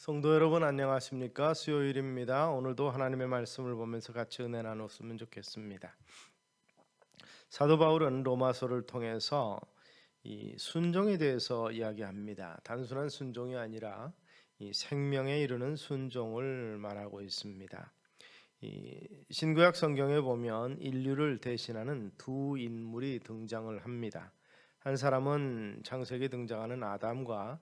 성도 여러분 안녕하십니까? 수요일입니다. 오늘도 하나님의 말씀을 보면서 같이 은혜 나눴으면 좋겠습니다. 사도 바울은 로마서를 통해서 이 순종에 대해서 이야기합니다. 단순한 순종이 아니라 이 생명에 이르는 순종을 말하고 있습니다. 이 신구약 성경에 보면 인류를 대신하는 두 인물이 등장을 합니다. 한 사람은 창세기에 등장하는 아담과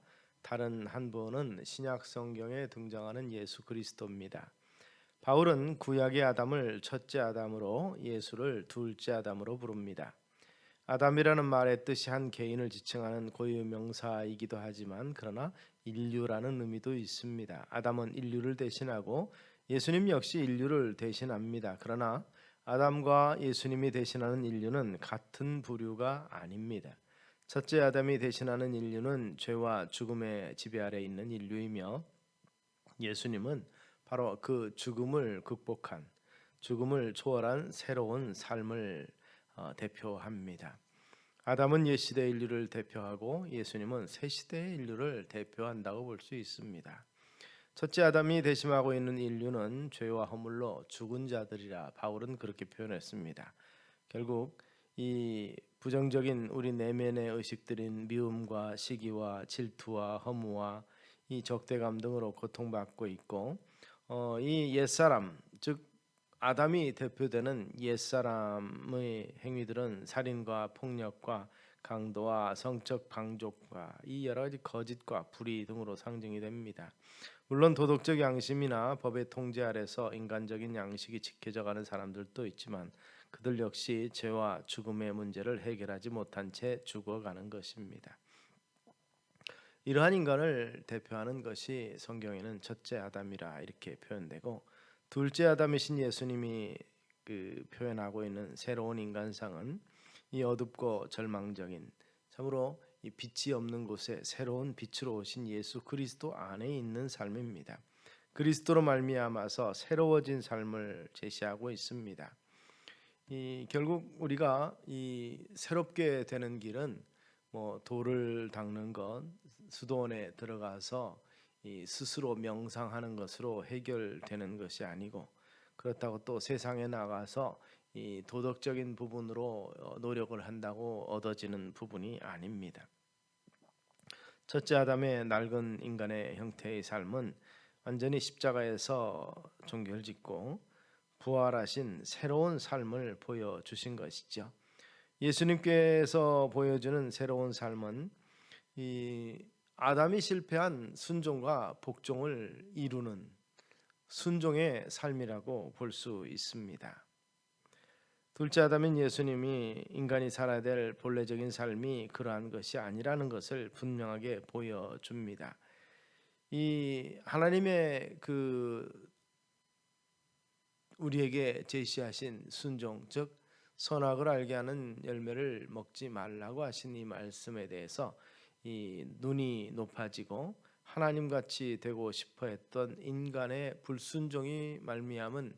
다른 한 분은 신약 성경에 등장하는 예수 그리스도입니다. 바울은 구약의 아담을 첫째 아담으로 예수를 둘째 아담으로 부릅니다. 아담이라는 말의 뜻이 한 개인을 지칭하는 고유 명사이기도 하지만 그러나 인류라는 의미도 있습니다. 아담은 인류를 대신하고 예수님 역시 인류를 대신합니다. 그러나 아담과 예수님이 대신하는 인류는 같은 부류가 아닙니다. 첫째 아담이 대신하는 인류는 죄와 죽음의 지배 아래 있는 인류이며 예수님은 바로 그 죽음을 극복한 죽음을 초월한 새로운 삶을 어, 대표합니다. 아담은 옛 시대 인류를 대표하고 예수님은 새 시대의 인류를 대표한다고 볼 수 있습니다. 첫째 아담이 대심하고 있는 인류는 죄와 허물로 죽은 자들이라 바울은 그렇게 표현했습니다. 결국 이 부정적인 우리 내면의 의식들인 미움과 시기와 질투와 허무와 이 적대감 등으로 고통받고 있고 어, 이 옛사람 즉 아담이 대표되는 옛사람의 행위들은 살인과 폭력과 강도와 성적 방족과 이 여러 가지 거짓과 불의 등으로 상징이 됩니다. 물론 도덕적 양심이나 법의 통제 아래서 인간적인 양식이 지켜져 가는 사람들도 있지만 그들 역시 죄와 죽음의 문제를 해결하지 못한 채 죽어가는 것입니다. 이러한 인간을 대표하는 것이 성경에는 첫째 아담이라 이렇게 표현되고 둘째 아담이신 예수님이 그 표현하고 있는 새로운 인간상은 이 어둡고 절망적인 참으로 이 빛이 없는 곳에 새로운 빛으로 오신 예수 그리스도 안에 있는 삶입니다. 그리스도로 말미암아서 새로워진 삶을 제시하고 있습니다. 이 결국 우리가 이 새롭게 되는 길은 뭐 돌을 닦는 것, 수도원에 들어가서 이 스스로 명상하는 것으로 해결되는 것이 아니고 그렇다고 또 세상에 나가서 이 도덕적인 부분으로 어, 노력을 한다고 얻어지는 부분이 아닙니다. 첫째 아담의 낡은 인간의 형태의 삶은 완전히 십자가에서 종결 짓고 부활하신 새로운 삶을 보여주신 것이죠. 예수님께서 보여주는 새로운 삶은 이 아담이 실패한 순종과 복종을 이루는 순종의 삶이라고 볼 수 있습니다. 둘째 아담인 예수님이 인간이 살아야 될 본래적인 삶이 그러한 것이 아니라는 것을 분명하게 보여줍니다. 이 하나님의 그 우리에게 제시하신 순종, 즉 선악을 알게 하는 열매를 먹지 말라고 하신 이 말씀에 대해서 이 눈이 높아지고 하나님 같이 되고 싶어 했던 인간의 불순종이 말미암은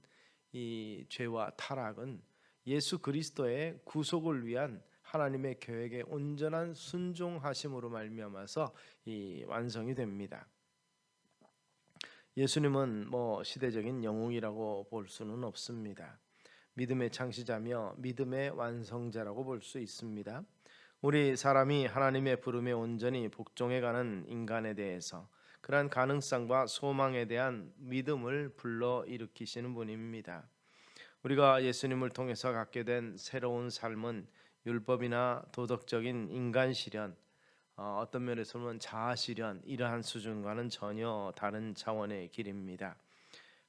이 죄와 타락은 예수 그리스도의 구속을 위한 하나님의 계획에 온전한 순종하심으로 말미암아서 이 완성이 됩니다. 예수님은 뭐 시대적인 영웅이라고 볼 수는 없습니다. 믿음의 창시자며 믿음의 완성자라고 볼 수 있습니다. 우리 사람이 하나님의 부름에 온전히 복종해가는 인간에 대해서 그러한 가능성과 소망에 대한 믿음을 불러 일으키시는 분입니다. 우리가 예수님을 통해서 갖게 된 새로운 삶은 율법이나 도덕적인 인간 실현, 어, 어떤 면에서 보면 자아 실현 이러한 수준과는 전혀 다른 차원의 길입니다.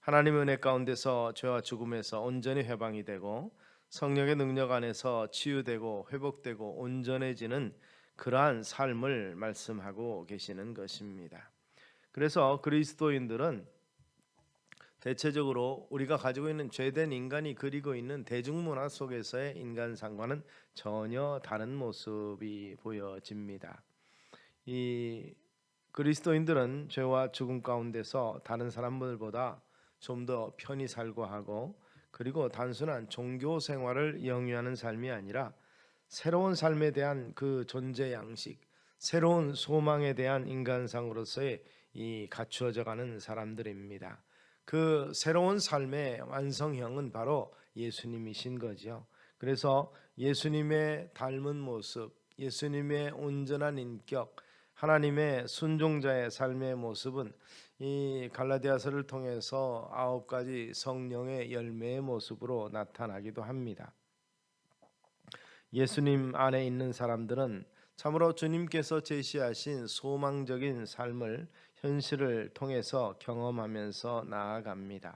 하나님의 은혜 가운데서 죄와 죽음에서 온전히 회방이 되고 성령의 능력 안에서 치유되고 회복되고 온전해지는 그러한 삶을 말씀하고 계시는 것입니다. 그래서 그리스도인들은 대체적으로 우리가 가지고 있는 죄된 인간이 그리고 있는 대중문화 속에서의 인간 상과는 전혀 다른 모습이 보여집니다. 이 그리스도인들은 죄와 죽음 가운데서 다른 사람들보다 좀 더 편히 살고 하고 그리고 단순한 종교 생활을 영위하는 삶이 아니라 새로운 삶에 대한 그 존재 양식, 새로운 소망에 대한 인간상으로서의 이 갖추어져 가는 사람들입니다. 그 새로운 삶의 완성형은 바로 예수님이신 거죠. 그래서 예수님의 닮은 모습, 예수님의 온전한 인격, 하나님의 순종자의 삶의 모습은 이 갈라디아서를 통해서 아홉 가지 성령의 열매의 모습으로 나타나기도 합니다. 예수님 안에 있는 사람들은 참으로 주님께서 제시하신 소망적인 삶을 현실을 통해서 경험하면서 나아갑니다.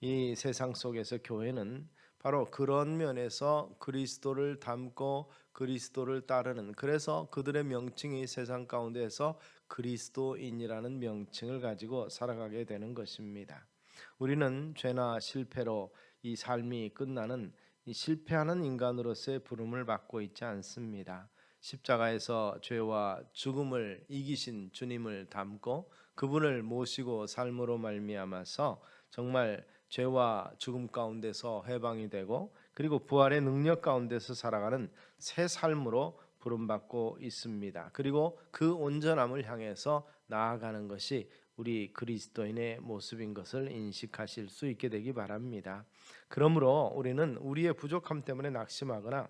이 세상 속에서 교회는 바로 그런 면에서 그리스도를 닮고 그리스도를 따르는 그래서 그들의 명칭이 세상 가운데서 그리스도인이라는 명칭을 가지고 살아가게 되는 것입니다. 우리는 죄나 실패로 이 삶이 끝나는 이 실패하는 인간으로서의 부름을 받고 있지 않습니다. 십자가에서 죄와 죽음을 이기신 주님을 닮고 그분을 모시고 삶으로 말미암아서 정말 죄와 죽음 가운데서 해방이 되고 그리고 부활의 능력 가운데서 살아가는 새 삶으로 부름받고 있습니다. 그리고 그 온전함을 향해서 나아가는 것이 우리 그리스도인의 모습인 것을 인식하실 수 있게 되기 바랍니다. 그러므로 우리는 우리의 부족함 때문에 낙심하거나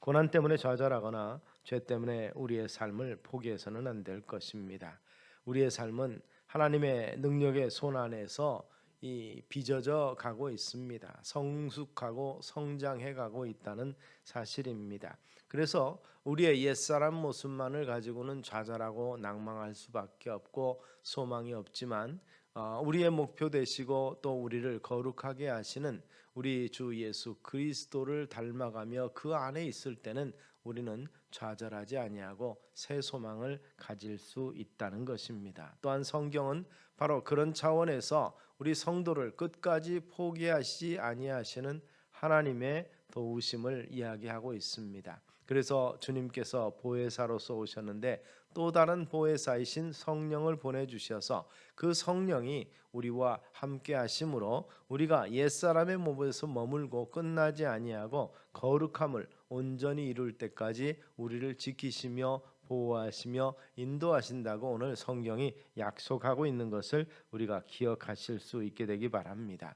고난 때문에 좌절하거나 죄 때문에 우리의 삶을 포기해서는 안 될 것입니다. 우리의 삶은 하나님의 능력의 손 안에서 이 빚어져 가고 있습니다. 성숙하고 성장해 가고 있다는 사실입니다. 그래서 우리의 옛사람 모습만을 가지고는 좌절하고 낭망할 수밖에 없고 소망이 없지만 어, 우리의 목표 되시고 또 우리를 거룩하게 하시는 우리 주 예수 그리스도를 닮아가며 그 안에 있을 때는 우리는 좌절하지 아니하고 새 소망을 가질 수 있다는 것입니다. 또한 성경은 바로 그런 차원에서 우리 성도를 끝까지 포기하시지 아니하시는 하나님의 도우심을 이야기하고 있습니다. 그래서 주님께서 보혜사로서 오셨는데 또 다른 보혜사이신 성령을 보내 주셔서 그 성령이 우리와 함께 하심으로 우리가 옛사람의 몸에서 머물고 끝나지 아니하고 거룩함을 온전히 이룰 때까지 우리를 지키시며 보호하시며 인도하신다고 오늘 성경이 약속하고 있는 것을 우리가 기억하실 수 있게 되기 바랍니다.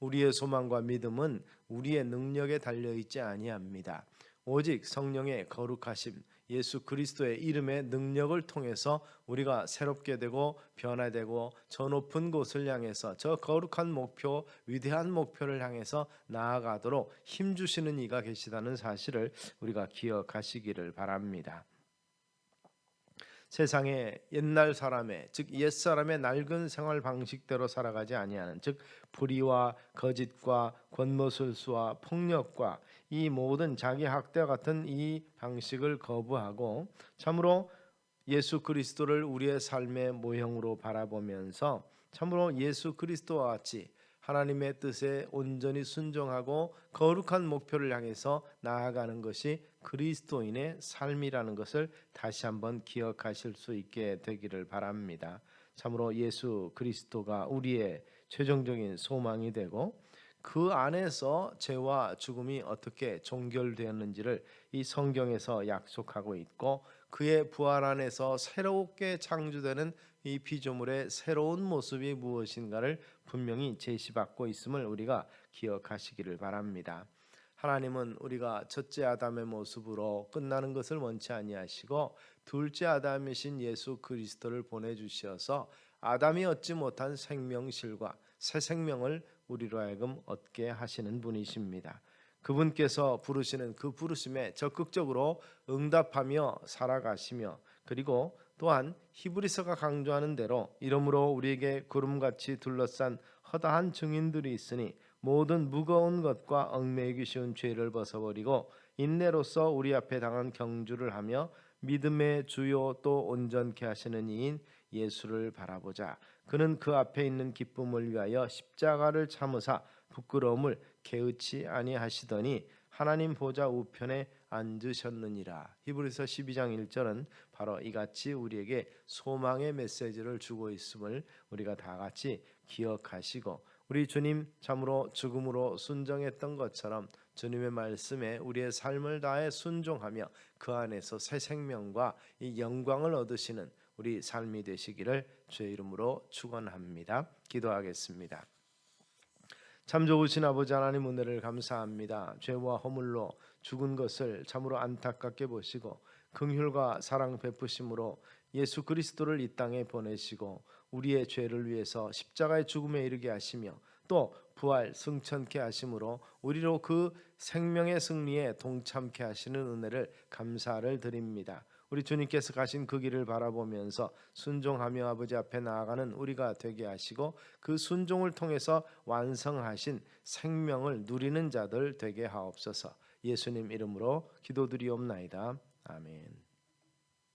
우리의 소망과 믿음은 우리의 능력에 달려 있지 아니합니다. 오직 성령의 거룩하심 예수 그리스도의 이름의 능력을 통해서 우리가 새롭게 되고 변화되고 저 높은 곳을 향해서 저 거룩한 목표, 위대한 목표를 향해서 나아가도록 힘 주시는 이가 계시다는 사실을 우리가 기억하시기를 바랍니다. 세상의 옛날 사람의 즉 옛사람의 낡은 생활 방식대로 살아가지 아니하는 즉 불의와 거짓과 권모술수와 폭력과 이 모든 자기 학대와 같은 이 방식을 거부하고 참으로 예수 그리스도를 우리의 삶의 모형으로 바라보면서 참으로 예수 그리스도와 같이 하나님의 뜻에 온전히 순종하고 거룩한 목표를 향해서 나아가는 것이 그리스도인의 삶이라는 것을 다시 한번 기억하실 수 있게 되기를 바랍니다. 참으로 예수 그리스도가 우리의 최종적인 소망이 되고 그 안에서 죄와 죽음이 어떻게 종결되었는지를 이 성경에서 약속하고 있고 그의 부활 안에서 새롭게 창조되는 이 피조물의 새로운 모습이 무엇인가를 분명히 제시받고 있음을 우리가 기억하시기를 바랍니다. 하나님은 우리가 첫째 아담의 모습으로 끝나는 것을 원치 아니하시고 둘째 아담이신 예수 그리스도를 보내 주셔서 아담이 얻지 못한 생명실과 새 생명을 우리로 하여금 얻게 하시는 분이십니다. 그분께서 부르시는 그 부르심에 적극적으로 응답하며 살아가시며 그리고 또한 히브리서가 강조하는 대로 이러므로 우리에게 구름같이 둘러싼 허다한 증인들이 있으니 모든 무거운 것과 얽매이기 쉬운 죄를 벗어버리고 인내로서 우리 앞에 당한 경주를 하며 믿음의 주요 또 온전케 하시는 이인 예수를 바라보자. 그는 그 앞에 있는 기쁨을 위하여 십자가를 참으사 부끄러움을 개의치 아니하시더니 하나님 보좌 우편에 앉으셨느니라. 히브리서 12장 1절은 바로 이같이 우리에게 소망의 메시지를 주고 있음을 우리가 다 같이 기억하시고 우리 주님 참으로 죽음으로 순정했던 것처럼 주님의 말씀에 우리의 삶을 다해 순종하며 그 안에서 새 생명과 이 영광을 얻으시는 우리 삶이 되시기를 주의 이름으로 축원합니다. 기도하겠습니다. 참 좋으신 아버지 하나님 은혜를 감사합니다. 죄와 허물로 죽은 것을 참으로 안타깝게 보시고 긍휼과 사랑 베푸심으로 예수 그리스도를 이 땅에 보내시고 우리의 죄를 위해서 십자가의 죽음에 이르게 하시며 또 부활 승천케 하심으로 우리로 그 생명의 승리에 동참케 하시는 은혜를 감사를 드립니다. 우리 주님께서 가신 그 길을 바라보면서 순종하며 아버지 앞에 나아가는 우리가 되게 하시고 그 순종을 통해서 완성하신 생명을 누리는 자들 되게 하옵소서. 예수님 이름으로 기도드리옵나이다. 아멘.